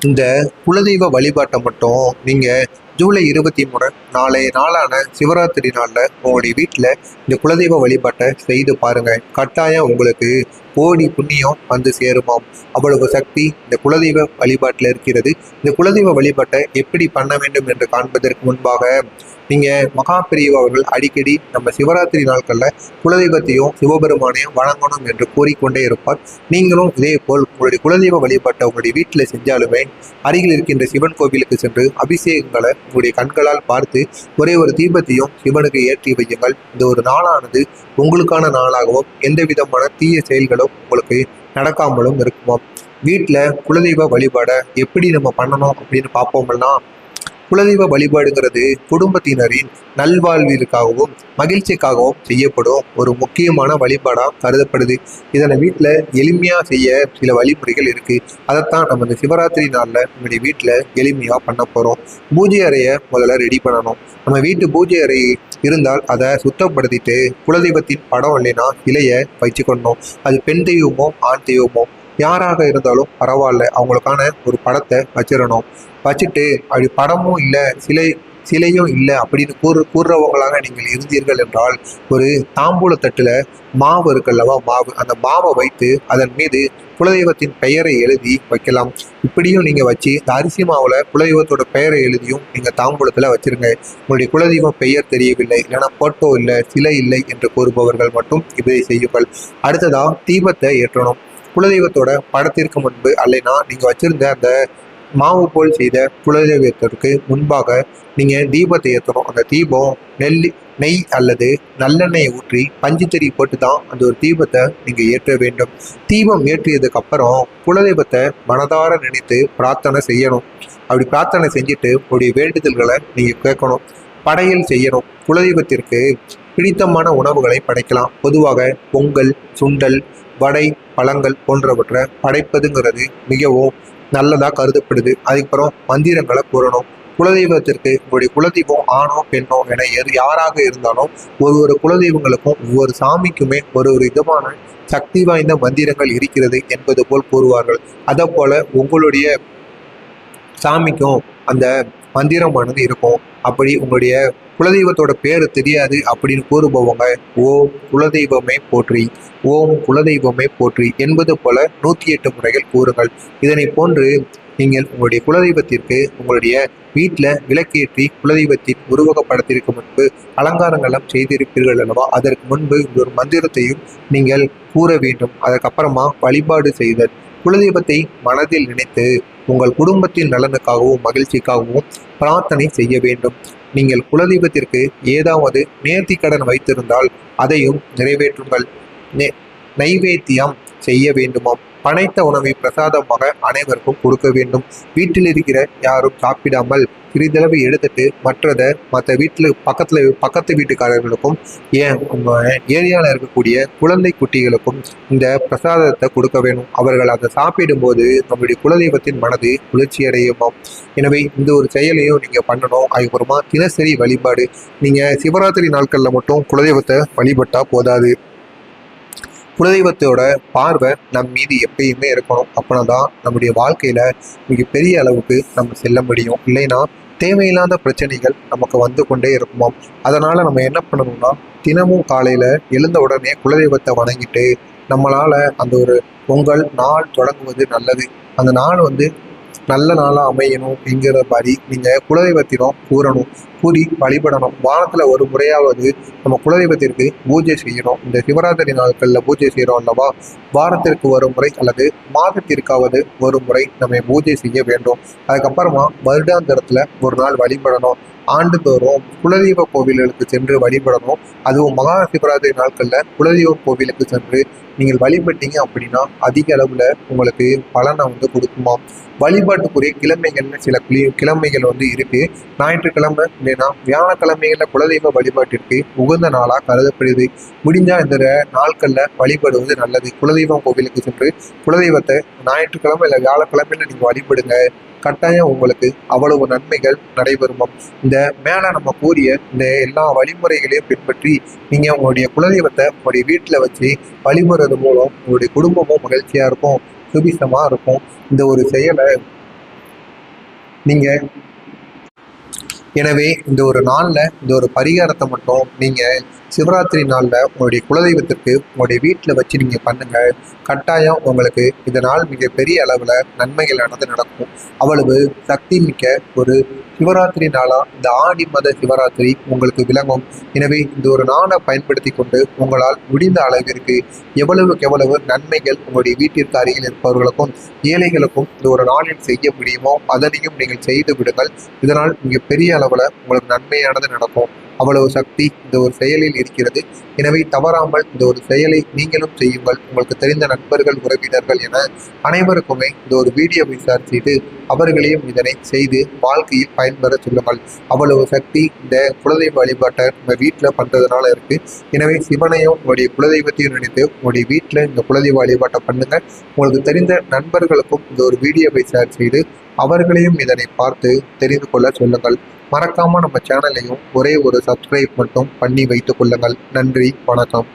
இந்த குலதெய்வ வழிபாட்டை மட்டும் நீங்கள் ஜூலை இருபத்தி மூணு நாளை நாளான சிவராத்திரி நாளில் உங்களுடைய வீட்டில் இந்த குலதெய்வ வழிபாட்டை செய்து பாருங்கள் கட்டாயம் உங்களுக்கு கோடி புண்ணியம் வந்து சேருமாம். அவ்வளவு சக்தி இந்த குலதெய்வ வழிபாட்டில் இருக்கிறது. இந்த குலதெய்வ வழிபாட்டை எப்படி பண்ண வேண்டும் என்று காண்பதற்கு முன்பாக நீங்கள் மகாபிரிவு அவர்கள் அடிக்கடி நம்ம சிவராத்திரி நாட்களில் குலதெய்வத்தையும் சிவபெருமானையும் வணங்கணும் என்று கூறிக்கொண்டே இருப்பார். நீங்களும் இதே போல் உங்களுடைய குலதெய்வ வழிபாட்டை உங்களுடைய வீட்டில் செஞ்சாலுமே அருகில் இருக்கின்ற சிவன் கோவிலுக்கு சென்று அபிஷேகங்களை உங்களுடைய கண்களால் பார்த்து ஒரே ஒரு தீபத்தையும் சிவனுக்கு ஏற்றி வையுங்கள். இந்த ஒரு நாளானது உங்களுக்கான நாளாகவும் எந்த விதமான தீய செயல்களும் உங்களுக்கு நடக்காமலும் இருக்குமாம். வீட்டில் குலதெய்வ வழிபாடை எப்படி நம்ம பண்ணணும் அப்படின்னு பார்ப்போம்னா குலதெய்வ வழிபாடுங்கிறது குடும்பத்தினரின் நல்வாழ்விற்காகவும் மகிழ்ச்சிக்காகவும் செய்யப்படும் ஒரு முக்கியமான வழிபாடாக கருதப்படுது. இதனை வீட்டில் எளிமையாக செய்ய சில வழிமுறைகள் இருக்குது அதைத்தான் நம்ம இந்த சிவராத்திரி நாளில் நம்முடைய வீட்டில் எளிமையாக பண்ண போகிறோம் பூஜை அறையை முதல்ல ரெடி பண்ணணும். நம்ம வீட்டு பூஜை அறை இருந்தால் அதை சுத்தப்படுத்திட்டு குலதெய்வத்தின் படம் இல்லைன்னா இலையை வச்சுக்கணும் அது பெண் தெய்வமோ ஆண் தெய்வமோ யாராக இருந்தாலும் பரவாயில்ல அவங்களுக்கான ஒரு படத்தை வச்சிடணும். வச்சுட்டு அப்படி படமும் இல்லை சிலை சிலையும் இல்லை அப்படின்னு கூறு கூறுறவங்களாக நீங்கள் இருந்தீர்கள் என்றால் ஒரு தாம்பூல தட்டில் மாவு இருக்குல்லவா மாவு அந்த மாவை வைத்து அதன் மீது குலதெய்வத்தின் பெயரை எழுதி வைக்கலாம். இப்படியும் நீங்கள் வச்சு இந்த அரிசி மாவில் குலதெய்வத்தோட பெயரை எழுதியும் நீங்கள் தாம்பூலத்தில் வச்சிருங்க. உங்களுடைய குலதெய்வம் பெயர் தெரியவில்லை இல்லைன்னா போட்டோ இல்லை சிலை இல்லை என்று கூறுபவர்கள் மட்டும் இதை செய்யுங்கள். அடுத்ததாக தீபத்தை ஏற்றணும். குலதெய்வத்தோட படத்திற்கு முன்பு அல்லைனா நீங்கள் வச்சிருந்த அந்த மாவு போல் செய்த குலதெய்வத்திற்கு முன்பாக நீங்கள் தீபத்தை ஏற்றணும் அந்த தீபம் நெல் நெய் அல்லது நல்லெண்ணெயை ஊற்றி பஞ்சுத்தறி போட்டு தான் அந்த ஒரு தீபத்தை நீங்கள் ஏற்ற வேண்டும். தீபம் ஏற்றியதுக்கு அப்புறம் குலதெய்வத்தை மனதார நினைத்து பிரார்த்தனை செய்யணும். அப்படி பிரார்த்தனை செஞ்சுட்டு உடைய வேண்டுதல்களை நீங்கள் கேட்கணும். படையல் செய்யணும். குலதெய்வத்திற்கு பிடித்தமான உணவுகளை படைக்கலாம். பொதுவாக பொங்கல் சுண்டல் வடை பழங்கள் போன்றவற்றை படைப்பதுங்கிறது மிகவும் நல்லதாக கருதப்படுது. அதுக்கப்புறம் மந்திரங்களை கூறணும். குலதெய்வத்திற்கு உங்களுடைய குலதெய்வம் ஆணோ பெண்ணோ என எது யாராக இருந்தாலும் ஒரு ஒரு குலதெய்வங்களுக்கும் ஒவ்வொரு சாமிக்குமே ஒரு ஒரு விதமான சக்தி வாய்ந்த மந்திரங்கள் இருக்கிறது என்பது போல் கூறுவார்கள். அதை போல உங்களுடைய சாமிக்கும் அந்த மந்திரமானது இருக்கும். அப்படி உங்களுடைய குலதெய்வத்தோட பேர் தெரியாது அப்படின்னு கூறுபவங்க ஓம் குலதெய்வமே போற்றி ஓம் குலதெய்வமே போற்றி என்பது போல நூற்றி எட்டு முறைகள் கூறுங்கள். இதனை போன்று நீங்கள் உங்களுடைய குலதெய்வத்திற்கு உங்களுடைய வீட்டில் விளக்கேற்றி குலதெய்வத்தின் உருவக படத்திற்கு முன்பு அலங்காரங்களும் செய்திருப்பீர்கள் அல்லவா? அதற்கு முன்பு இந்த ஒரு மந்திரத்தையும் நீங்கள் கூற வேண்டும். அதற்கப்புறமா வழிபாடு செய்தல். குலதெய்வத்தை மனதில் நினைத்து உங்கள் குடும்பத்தின் நலனுக்காகவும் மகிழ்ச்சிக்காகவும் பிரார்த்தனை செய்ய வேண்டும். நீங்கள் குலதெய்வத்திற்கு ஏதாவது நேர்த்தி கடன் வைத்திருந்தால் அதையும் நிறைவேற்றுங்கள். நெ- நைவேத்தியம் செய்ய வேண்டுமாம். பனைத்த உணவை பிரசாதமாக அனைவருக்கும் கொடுக்க வேண்டும். வீட்டில் இருக்கிற யாரும் சாப்பிடாமல் சிறிதளவு எடுத்துட்டு மற்றதை மற்ற வீட்டில் பக்கத்தில் பக்கத்து வீட்டுக்காரர்களுக்கும் ஏன் ஏரியாவில் இருக்கக்கூடிய குழந்தை குட்டிகளுக்கும் இந்த பிரசாதத்தை கொடுக்க வேணும். அவர்கள் அதை சாப்பிடும்போது நம்முடைய குலதெய்வத்தின் மனது குளிர்ச்சி அடையுமாம் எனவே இந்த ஒரு செயலையும் நீங்கள் பண்ணணும். அதுக்கப்புறமா தினசரி வழிபாடு. நீங்கள் சிவராத்திரி நாட்களில் மட்டும் குலதெய்வத்தை வழிபட்டால் போதாது. குலதெய்வத்தோட பார்வை நம் மீது எப்பயுமே இருக்கணும். அப்படின்னா தான் நம்முடைய வாழ்க்கையில் மிகப்பெரிய அளவுக்கு நம்ம செல்ல முடியும். இல்லைன்னா தேவையில்லாத பிரச்சனைகள் நமக்கு வந்து கொண்டே இருக்குமோ? அதனால் நம்ம என்ன பண்ணணும்னா தினமும் காலையில் எழுந்த உடனே குலதெய்வத்தை வணங்கிட்டு நம்மளால் அந்த ஒரு பொங்கல் நாள் தொடங்குவது நல்லது. அந்த நாள் வந்து நல்ல நாளாக அமையணும் அப்படிங்கிற மாதிரி நீங்கள் குலதெய்வத்திடம் கூறணும் கூறி வழிபடணும். வாரத்தில் ஒரு முறையாவது நம்ம குலதெய்வத்திற்கு பூஜை செய்யணும். இந்த சிவராத்திரி நாட்களில் பூஜை செய்கிறோம் அல்லவா? வாரத்திற்கு ஒரு முறை அல்லது மாதத்திற்காவது ஒரு முறை நம்ம பூஜை செய்ய வேண்டும். அதுக்கப்புறமா வருடாந்திரத்தில் ஒரு நாள் வழிபடணும். ஆண்டுதோறும் குலதெய்வ கோவில்களுக்கு சென்று வழிபடணும். அதுவும் மகா சிவராத்திரி நாட்களில் குலதெய்வ கோவிலுக்கு சென்று நீங்கள் வழிபட்டீங்க அப்படின்னா அதிக அளவில் உங்களுக்கு பலனை வந்து கொடுக்குமாம் வழிபாட்டுக்குரிய கிழமைகள்னு சில கிளி- கிழமைகள் வந்து இருக்குது ஞாயிற்றுக்கிழமை இல்லைன்னா வியாழக்கிழமைகளில் குலதெய்வ வழிபாட்டிற்கு உகந்த நாளாக கருதப்படுது. முடிஞ்சால் இந்த நாட்களில் வழிபடுவது நல்லது. குலதெய்வம் கோவிலுக்கு சென்று குலதெய்வத்தை ஞாயிற்றுக்கிழமை இல்லை வியாழக்கிழமையில் நீங்கள் வழிபடுங்க. கட்டாயம் உங்களுக்கு அவ்வளவு நன்மைகள் நடைபெறுமாம் இந்த மேலே நம்ம கூறிய இந்த எல்லா வழிமுறைகளையும் பின்பற்றி நீங்கள் உங்களுடைய குலதெய்வத்தை உங்களுடைய வீட்டில் வச்சு வழிபடுறது மூலம் உங்களுடைய குடும்பமும் மகிழ்ச்சியாக இருக்கும் சுபிசமாக இருக்கும். இந்த ஒரு செயலை நீங்கள் எனவே இந்த ஒரு நாளில் இந்த ஒரு பரிகாரத்தை மட்டும் நீங்கள் சிவராத்திரி நாளில் உங்களுடைய குலதெய்வத்திற்கு உங்களுடைய வீட்டில் வச்சு நீங்கள் பண்ணுங்கள் கட்டாயம் உங்களுக்கு இந்த நாள் மிகப்பெரிய அளவில் நன்மைகளானது நடக்கும். அவ்வளவு சக்தி மிக்க ஒரு சிவராத்திரி நாளாக இந்த ஆடி மத சிவராத்திரி உங்களுக்கு விளங்கும். எனவே இந்த ஒரு நாளை பயன்படுத்தி கொண்டு உங்களால் முடிந்த அளவிற்கு எவ்வளவுக்கு எவ்வளவு நன்மைகள் உங்களுடைய வீட்டிற்கு அருகில் இருப்பவர்களுக்கும் ஏழைகளுக்கும் இந்த ஒரு நாளில் செய்ய முடியுமோ அதனையும் நீங்கள் செய்து விடுங்கள். இதனால் பெரிய அளவில் உங்களுக்கு நன்மையானது நடக்கும். அவ்வளவு சக்தி இந்த ஒரு செயலில் இருக்கிறது. எனவே தவறாமல் இந்த ஒரு செயலை நீங்களும் செய்யுங்கள். உங்களுக்கு தெரிந்த நண்பர்கள் உறவினர்கள் என அனைவருக்குமே இந்த ஒரு வீடியோவை ஷேர் செய்து அவர்களையும் இதனை செய்து வாழ்க்கையில் பயன்பெற சொல்லுங்கள். அவ்வளவு சக்தி இந்த குலதெய்வ வழிபாட்டை நம்ம வீட்டில் பண்ணுறதுனால இருக்கு. எனவே சிவனையும் உங்களுடைய குலதெய்வத்தையும் நினைத்து உங்களுடைய வீட்டில் இந்த குலதெய்வ வழிபாட்டை பண்ணுங்க. உங்களுக்கு தெரிந்த நண்பர்களுக்கும் இந்த ஒரு வீடியோவை ஷேர் செய்து அவர்களையும் இதனை பார்த்து தெரிந்து கொள்ள சொல்லுங்கள். மறக்காம நம்ம சேனலையும் ஒரே ஒரு சப்ஸ்கிரைப் மட்டும் பண்ணி வைத்துக் கொள்ளுங்கள். நன்றி வணக்கம்.